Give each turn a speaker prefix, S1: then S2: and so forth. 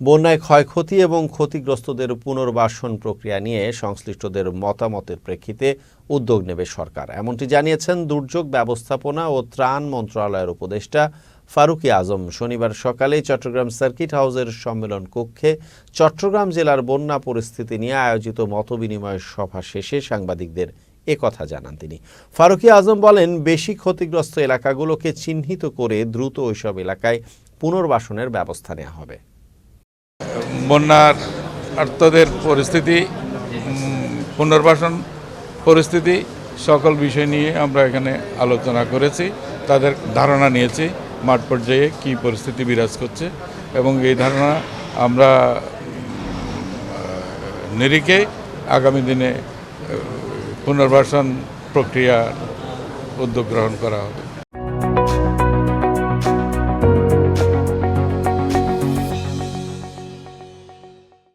S1: বন্যায় ক্ষয়ক্ষতি এবং ক্ষতিগ্রস্তদের পুনর্বাসন প্রক্রিয়া নিয়ে সংশ্লিষ্টদের মতামতের প্রেক্ষিতে উদ্যোগ নেবে সরকার। এমনটি জানিয়েছেন দুর্যোগ ব্যবস্থাপনা ও ত্রাণ মন্ত্রণালয়ের উপদেষ্টা ফারুকি আজম। শনিবার সকালে চট্টগ্রাম সার্কিট হাউসের সম্মেলন কক্ষে চট্টগ্রাম জেলার বন্যা পরিস্থিতি নিয়ে আয়োজিত মতবিনিময় সভা শেষে সাংবাদিকদের একথা জানান তিনি। ফারুকি আজম বলেন, বেশি ক্ষতিগ্রস্ত এলাকাগুলোকে চিহ্নিত করে দ্রুত ওইসব এলাকায় পুনর্বাসনের ব্যবস্থা নেওয়া হবে।
S2: বন্যার আর্তদের পরিস্থিতি পুনর্বাসন পরিস্থিতি, সকল বিষয় নিয়ে আমরা এখানে আলোচনা করেছি, তাদের ধারণা নিয়েছি, মাঠ পর্যায়ে কী পরিস্থিতি বিরাজ করছে এবং এই ধারণা আমরা নিরিখে আগামী দিনে পুনর্বাসন প্রক্রিয়ার উদ্যোগ গ্রহণ করা হবে।